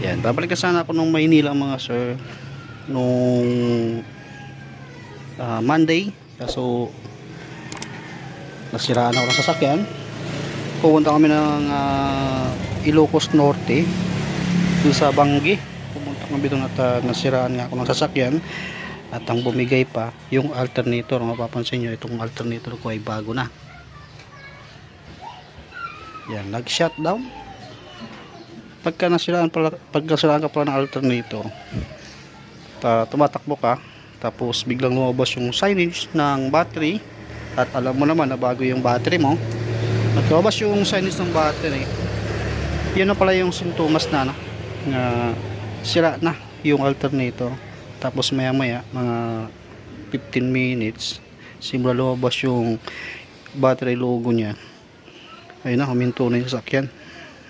Yan, babalik na sana ako nung Maynila mga sir nung ah, Monday. Kaso nasiraan ako ng sasakyan. Pupunta kami ng ah, Ilocos Norte dun sa Banggi. Pumunta kami doon at ah, nasiraan nga ako ng sasakyan. At ang bumigay pa, yung alternator. Mapapansin nyo, itong alternator ko ay bago na. Yan, nag-shutdown pagka nasiraan pala pagka nasiraan ka pala ng alternator ta, tumatakbo ka tapos biglang lumabas yung signage ng battery at alam mo naman na bago yung battery mo at lumabas yung signage ng battery yun na pala yung sintomas na no, na sira na yung alternator tapos maya maya mga 15 minutes simula lumabas yung battery logo niya ayun na huminto na yung sasakyan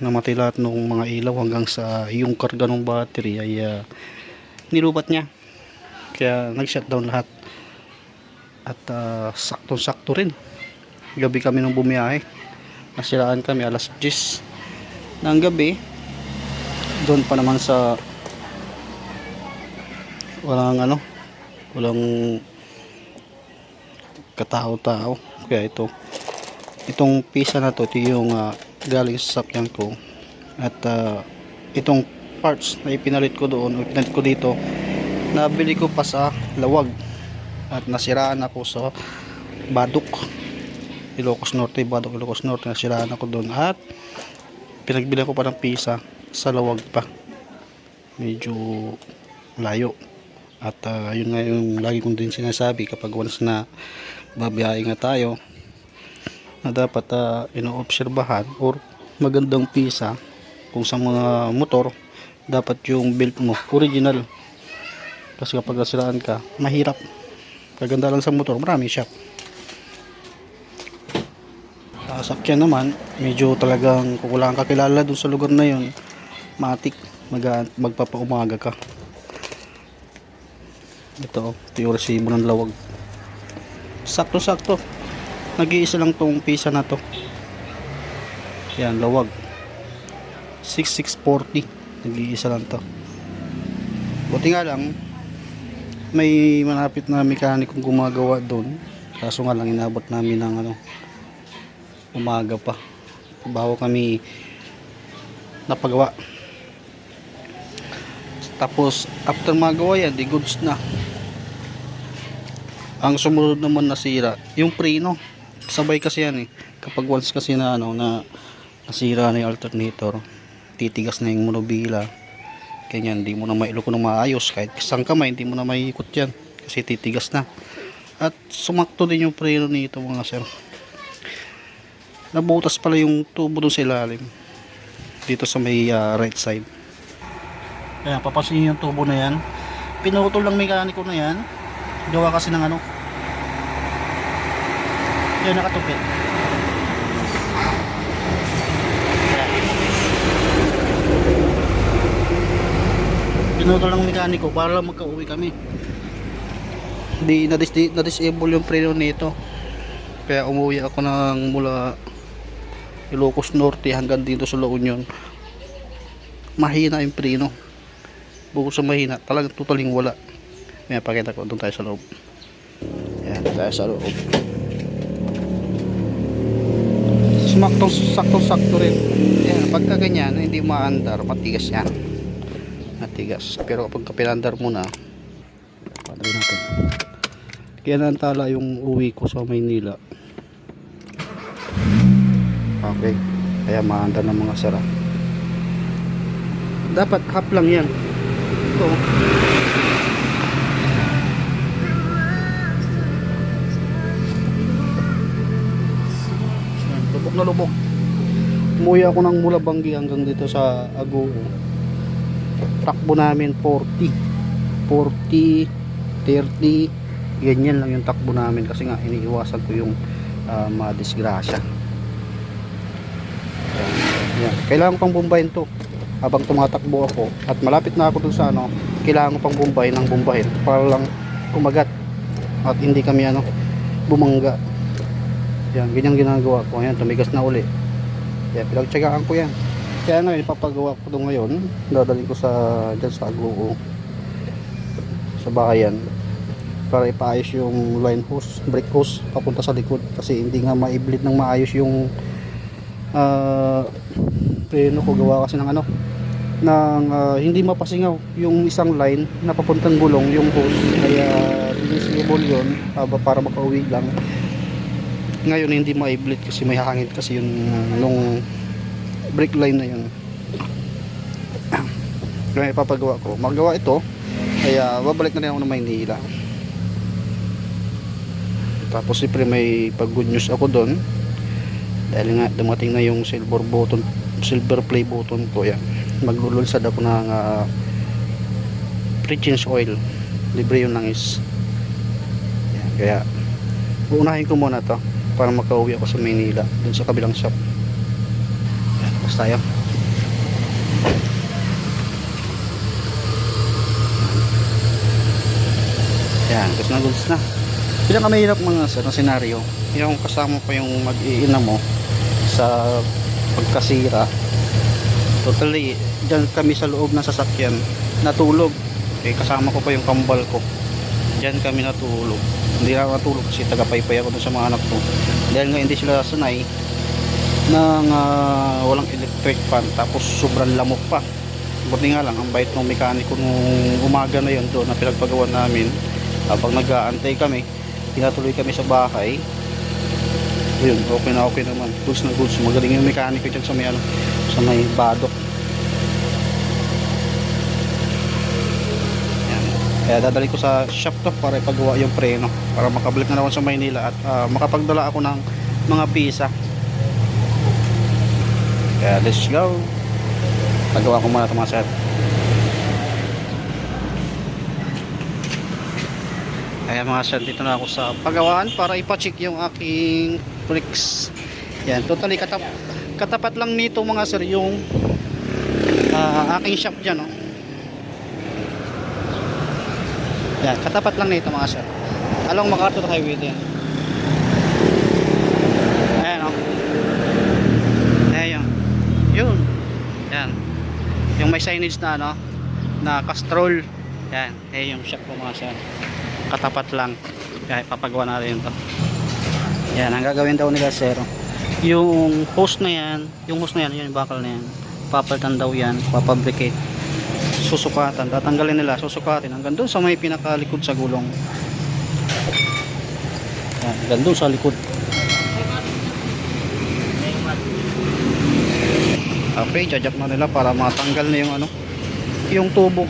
namatay lahat ng mga ilaw hanggang sa yung karga ng battery ay ah, nilubat niya. Kaya nag shutdown lahat. At ah, saktong sakto rin. Gabi kami nung bumiyahe. Nasiraan kami alas 10 ng gabi. Doon pa naman sa walang ano walang katao-tao. Kaya ito itong pisa na to ito yung ah, galing sa sasakyan ko. At ah, itong parts na ipinalit ko doon o ipinalit ko dito nabili ko pa sa lawag. At nasiraan ako sa Baduk Ilocos Norte Baduk Ilocos Norte nasiraan ako doon. At pinagbilan ko pa ng pisa sa lawag pa. Medyo layo. At ah, yun nga yung lagi kong din sinasabi kapag once na babiyahe nga tayo na dapat uh, inoobserbahan or magandang pisa kung sa mga motor dapat yung belt mo original. Kasi kapag nasiraan ka mahirap. Kaganda lang sa motor marami shop sa sakyan naman medyo talagang kung wala kang kakilala dun sa lugar na yun matik mag magpapaumaga ka. Ito ito yung resibo ng lawag. Sakto sakto nag-iisa lang tong pisa na to. Yan lawag. 6640 nag-iisa lang to. Buti nga lang may malapit na mekanikong gumagawa doon. Kaso nga lang inabot namin ng ano umaga pa. Bago kami napagawa. Tapos after magawa yan di goods na. Ang sumunod naman nasira yung preno sabay kasi yan eh. Kapag once kasi na ano na nasira na yung alternator titigas na yung monobila. Ganyan hindi mo na mailoko ng maayos. Kahit isang kamay hindi mo na maiikot yan. Kasi titigas na. At sumakto din yung preno nito mga sir. Nabutas pala yung tubo dun sa ilalim. Dito sa may ah, right side. Kaya papasin yung tubo na yan. Pinutol lang mekaniko na yan. Gawa kasi ng ano yan nakatupit pinutol ng mekaniko para lang magka-uwi kami. Di na-dis- di- na-disable yung preno nito. Kaya umuwi ako ng mula Ilocos Norte hanggang dito sa La Union. Mahina yung preno. Bukod sa mahina. Talagang totaling wala. May pakita ko doon tayo sa loob. Yan tayo sa loob smaktong saktong sakto rin. Yan pagka ganyan hindi maandar matigas yan. Matigas. Pero kapag pinandar mo na paano natin. Kaya nantala yung uwi ko sa Maynila. Okay. Kaya maandar ng mga sara. Dapat half lang yan. Ito na lubog umuwi ako ng mula Banggi hanggang dito sa Agoo takbo namin 40 40 30 ganyan lang yung takbo namin kasi nga iniiwasan ko yung uh, madisgrasya yan, kailangan pang bumbahin to. Habang tumatakbo ako at malapit na ako dun sa ano kailangan ko pang bumbahin ng bumbahin para lang kumagat at hindi kami ano bumangga yan ganyan ginagawa ko yan tumigas na uli yan pinagtsagaan ko yan Kaya ngayon, ipapagawa ko ito ngayon. Dadalhin ko sa, dyan sa Aguo. Sa bahayan. Para ipaayos yung line hose, brake hose, papunta sa likod. Kasi hindi nga maiblit ng maayos yung ah preno ko gawa kasi ng ano ng ah, hindi mapasingaw yung isang line na papuntang gulong yung hose kaya disable yun ah, para makauwi lang ngayon hindi maiblit kasi may hangin kasi yung nung brake line na yun. Kaya ipapagawa ko. Magawa ito kaya babalik na rin ako ng Maynila. Tapos siyempre may pag good news ako doon dahil nga dumating na yung silver button silver play button ko yan. Maglulunsad ako ng uh, pre-change oil. Libre yun lang is. Yan, kaya uunahin ko muna to para makauwi ako sa Maynila dun sa kabilang shop. Basta tayo. Yan gusto na gusto na. Pinakamahirap mga sir na senaryo yung kasama pa yung mag-iina mo sa pagkasira. Totally dyan kami sa loob ng sasakyan natulog. Eh, kasama ko pa yung kambal ko. Dyan kami natulog hindi na ako natulog kasi tagapaypay ako dun sa mga anak ko. Dahil nga hindi sila sanay ng ah, walang electric fan. Tapos sobrang lamok pa. Buti nga lang ang bait ng mekaniko nung umaga na yun doon na pinagpagawa namin. Habang nag-aantay kami tinatuloy kami sa bahay. Yun okay na okay naman. Goods na goods. Magaling yung mekaniko dyan sa may ano sa may badok yan kaya dadali ko sa shop to para ipagawa yung preno para makabalik na naman sa Maynila at ah, makapagdala ako ng mga pisa kaya let's go pagawa ko muna ito sir Kaya mga sir, dito na ako sa pagawaan para ipacheck yung aking bricks. Yan, totally katap katapat lang nito mga sir yung ah, aking shop dyan. Oh. Yan, katapat lang nito mga sir. Along MacArthur Highway din. Ayan oh. Ayan. Yun. Yan. Yung may signage na ano, na Castrol. Yan, eh yung shop ko mga sir katapat lang kaya papagawa natin to yan ang gagawin daw nila sir yung hose na yan yung hose na yan yung bakal na yan papalitan daw yan papabricate susukatan tatanggalin nila susukatin hanggang doon sa may pinakalikod sa gulong. Yan, hanggang doon sa likod. Okay jajak na nila para matanggal na yung ano yung tubo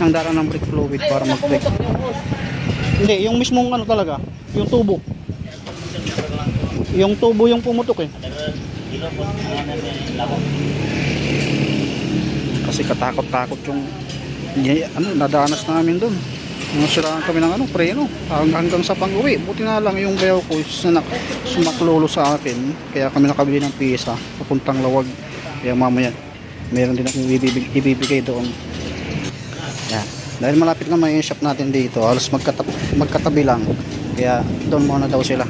ng dara ng brake fluid para mag-brake. hindi, yung mismong ano talaga, yung tubo. Yung tubo yung pumutok eh. Kasi katakot-takot yung ano, nadanas namin doon. Nasiraan kami ng ano, preno. Hanggang, sa pang-uwi. Buti na lang yung bayaw ko na sumaklolo sa akin. Kaya kami nakabili ng pisa papuntang lawag. Kaya mamaya meron din akong ibibig, ibibigay doon. Yan. Dahil malapit naman yung shop natin dito, halos magkatab magkatabi lang. Kaya doon muna daw sila.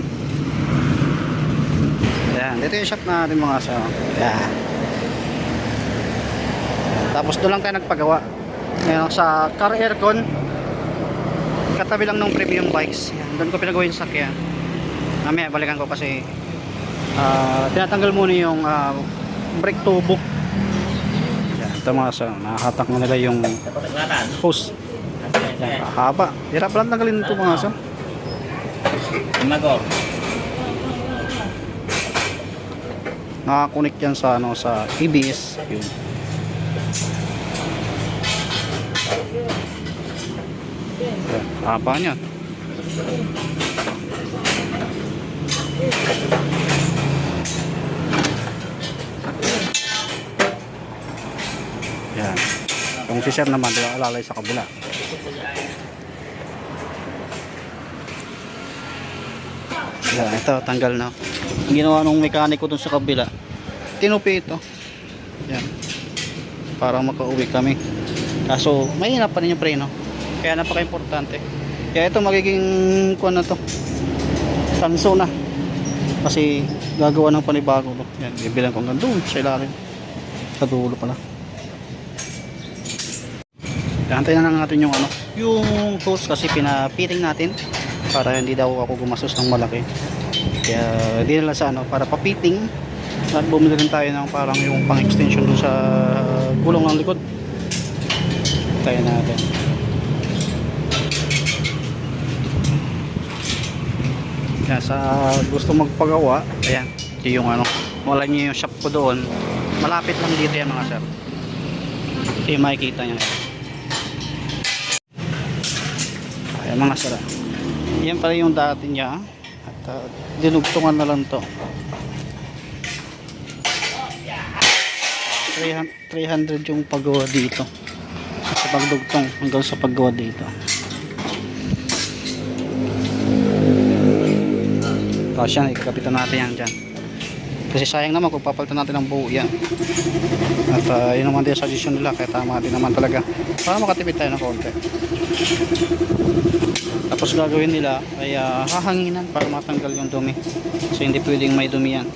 Yan, dito yung shop natin mga sa. Yan. Tapos doon lang tayo nagpagawa. Ngayon sa car aircon, katabi lang ng premium bikes. Yan, doon ko pinagawa yung sakyan. Mamaya balikan ko kasi ah, tinatanggal muna yung ah, brake tubo. Yan, ito mga sa, nakahatak na nila yung hose. Yan, haba. Hirap lang tanggalin ito mga sa. Magor. Nakakunik yan sa ano sa ABS. Yun. Haba niya. Yan. Yung si sir naman, di alalay sa kabila. Yan, ito, tanggal na. Ginawa nung mekaniko dun sa kabila, tinupi ito. Yan. Para makauwi kami. Kaso, mahina pa rin yung preno. Kaya napaka-importante. Kaya ito magiging kuan na to. Tanso na. Kasi gagawa ng panibago. No? Yan, bibilang ko hanggang doon sa ilalim. Sa dulo pala. Antayin na lang natin yung ano, yung hose kasi pinapiting natin para hindi daw ako gumastos ng malaki. Kaya di na lang sa ano, para papiting at bumili rin tayo ng parang yung pang extension doon sa gulong ng likod. Tayo natin. Kaya sa gusto magpagawa, ayan, yung ano, wala niyo yung shop ko doon. Malapit lang dito yan mga sir. Ito yung makikita niya. Ayan mga sir. Yan pala yung dati niya. At uh, dinugtungan na lang to. 300 300 yung paggawa dito. Pagdugtong hanggang sa paggawa dito. Tapos yan, ikakapitan natin yan dyan. Kasi sayang naman kung papalitan natin ng buo yan. At uh, yun naman din suggestion nila, kaya tama din naman talaga. Para makatipid tayo ng konti. Tapos gagawin nila ay ah, hahanginan para matanggal yung dumi. Kasi hindi pwedeng may dumi yan.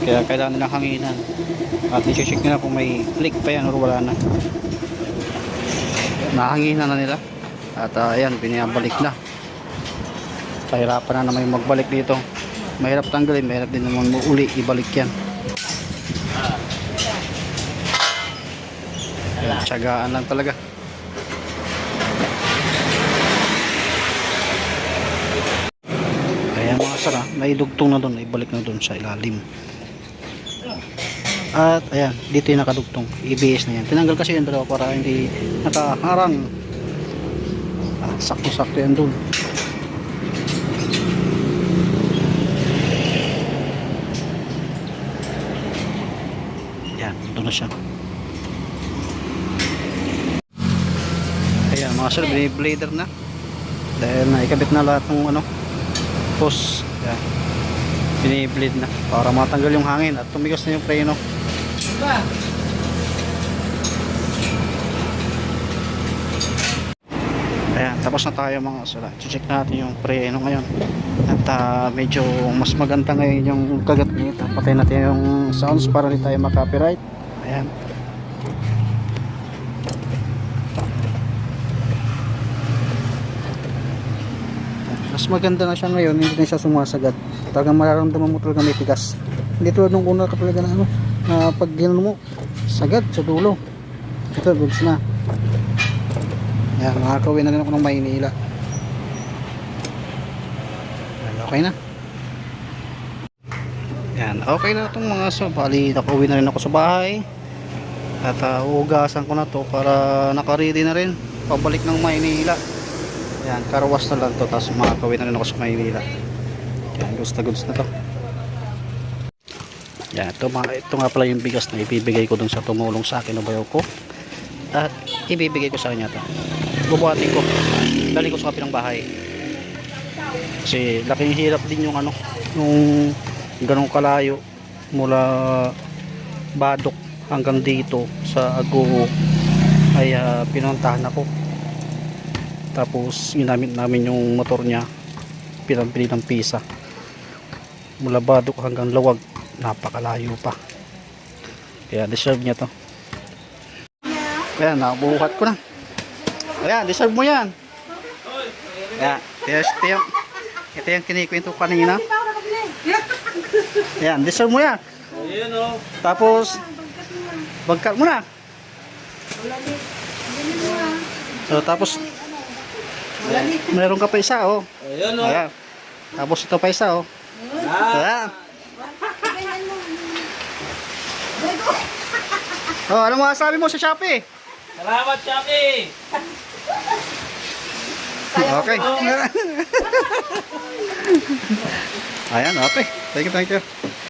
Kaya kailangan nilang hanginan. At i-check nila kung may leak pa yan o wala na. Nahanginan na nila. At uh, ayan, binabalik na. Kahirapan na naman yung magbalik dito. Mahirap tanggalin, mahirap din naman uli ibalik yan. Ayan, Tiyagaan lang talaga. Ayan mga sara, may dugtong na doon, ibalik na doon sa ilalim. At ayan, dito yung nakadugtong, EBS na yan. Tinanggal kasi yung dalawa para hindi nakaharang. At sakto-sakto yan doon. Yan, doon na siya. Ayan mga sir, blader na. Dahil naikabit na lahat ng ano, hose. Yan. Biniblade na para matanggal yung hangin at tumigas na yung preno. Ayan, tapos na tayo mga sir. Check natin yung preno ngayon. At ah, medyo mas maganda ngayon yung kagat nito. Patay natin yung sounds para hindi tayo makapiright. Ayan. Mas maganda na siya ngayon, hindi na siya sumasagat. Talagang mararamdaman mo talaga may tigas. Hindi tulad nung una ka talaga na ano, na pag mo, sagad sa dulo. Ito, goods na. Ayan, makakawin na rin ako ng Maynila. Ayan, okay na. Yan, okay na itong mga so, bali nakauwi na rin ako sa bahay. At uh, uugasan ko na to para nakaready na rin. Pabalik ng Maynila. Yan, karawas na lang to. Tapos makakawin na rin ako sa Maynila. Yan, goods na goods na to. Yan, ito, ito nga pala yung bigas na ibibigay ko dun sa tumulong sa akin na bayaw ko. At ibibigay ko sa kanya to. Bubuhatin ko. Dali ko sa kapilang bahay. Kasi laking hirap din yung ano, yung ganong kalayo mula Badok hanggang dito sa Agoo ay uh, pinuntahan ako. Tapos ginamit namin yung motor niya pinabili ng pisa mula Badok hanggang Lawag napakalayo pa. Kaya deserve niya to. Ayan nabuhat ko na. Ayan deserve mo yan. Ayan ito, ito yung ito yung kinikwento ko kanina. Ayan deserve mo yan. Tapos bagkat mo na. So tapos meron ka pa isa oh. Ayan tapos ito pa isa oh. Ayan Oh, ano masasabi mo sa Shopee? salamat, Chucky! Okay. Ayan, okay. Thank you, thank you.